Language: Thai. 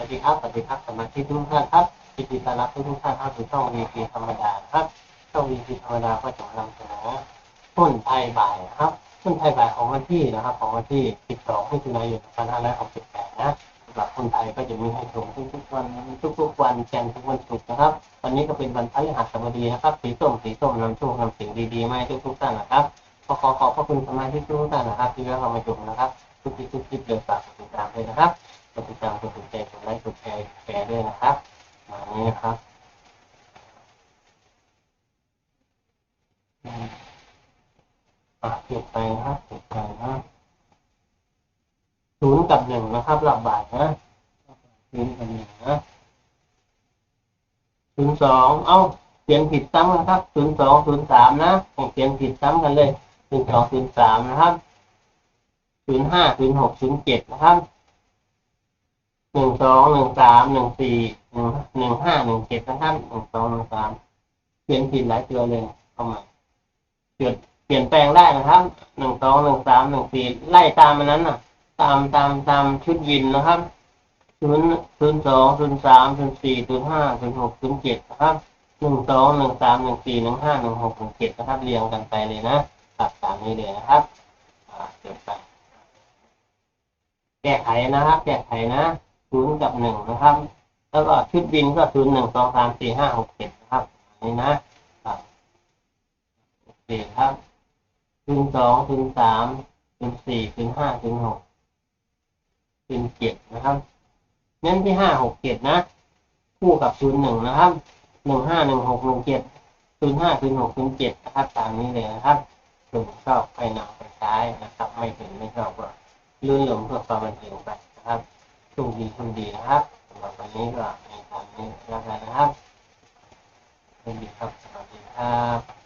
วัสดีครับสวัสดีครับสมาชิกทุกท่านครับยินดีต้อนรับทุกท่านเข้าสู่ช่องวีพีธรรมดาครับช่องวีพีธรรมดาก็จะนำเสนอหุ้นไทยบ่ายครับหุ้นไทยบ่ายของวันที่นะครับ ของวันที่ 12มิถุนายน2568นะสำหรับหุ้นไทยก็จะมีให้ชมทุกๆวันทุกๆวันจันทร์ถึงวันศุกร์นะครับ วันนี้ก็เป็นวันพฤหัสบดีนะครับสีส้มสีส้มนำโชคนำสิ่งดีๆมาให้ทุกๆท่านนะครับขอขอขอบพระคุณสมาชิกทุกท่านนะครับ ที่เข้ามาชมนะครับทุกคลิปทุกคลิปเลยฝากติดตามด้วยนะครับ กดติดตามกดถูกใจกดไลค์กดแชร์แชร์ด้วยนะครับมานี้นะครับอะเก็บไปนะครับเก็บไปนะศูนย์กับหนึ่งนะครับ หลับบาทนะศูนย์กับหนึ่งนะศูนย์สองเอ้าเขียนผิดซ้ำนะครับศูนย์สองศูนย์สามนะเขียนผิดซ้ำกันเลยศูนย์สองศูนย์สามนะครับศูนย์ห้าศูนย์หกศูนย์เจ็ดนะครับ นึ่งสองหนึ่งสามหนึ่งสี่หนึ่งหนึ่งห้าหนึ่งเจ็ดนะครับหนึ่งสองหนึ่งสามเปลี่ยนผิดหลายตัวเลยเข้ามาเปลี่ยนเปลี่ยนแปลงได้นะครับหนึ่งสองหนึ่งสามหนึ่งสี่ไล่ตามมันนั้นน่ะ ตามตามตามชุดวินนะครับศูนย์ศูนย์สองศูนย์สามศูนย์สี่ศูนย์ห้าศูนย์หกศูนย์เจ็ดนะครับหนึ่งสองหนึ่งสามหนึ่งสี่หนึ่งห้าหนึ่งหกหนึ่งเจ็ดนะครับเรียงกันไปเลยนะตัดตามนี้เลยนะครับอ่าเก็บไปแก้ไขนะครับแก้ไขนะ ศูนย์กับหนึ่งนะครับ แล้วก็ชุดบินก็ศูนย์หนึ่งสองสามสี่ห้าหกเจ็ดนะครับนนี้นะครับโอเคครับศูนย์สองศูนย์สามศูนย์สี่ศูนย์ห้าศูนย์หกศูนย์เจ็ดนะครับ เน้นที่ห้าหกเจ็ดนะ คู่กับศูนย์หนึ่งนะครับหนึ่งห้าหนึ่งหกหนึ่งเจ็ดศูนย์ห้าศูนย์หกศูนย์เจ็ดนะครับตามนี้เลยนะครับหนึ่งชอบไปหนักไปซ้ายนะครับ ไม่ถึงไม่ชอบก็ลื่นลมเพื่อความบันเทิงไป งดีคงดีนะครับสำหรับวันนี้ก็มีตามนี้แล้วกันนะครับเป็นดีครับสวัสดีครับ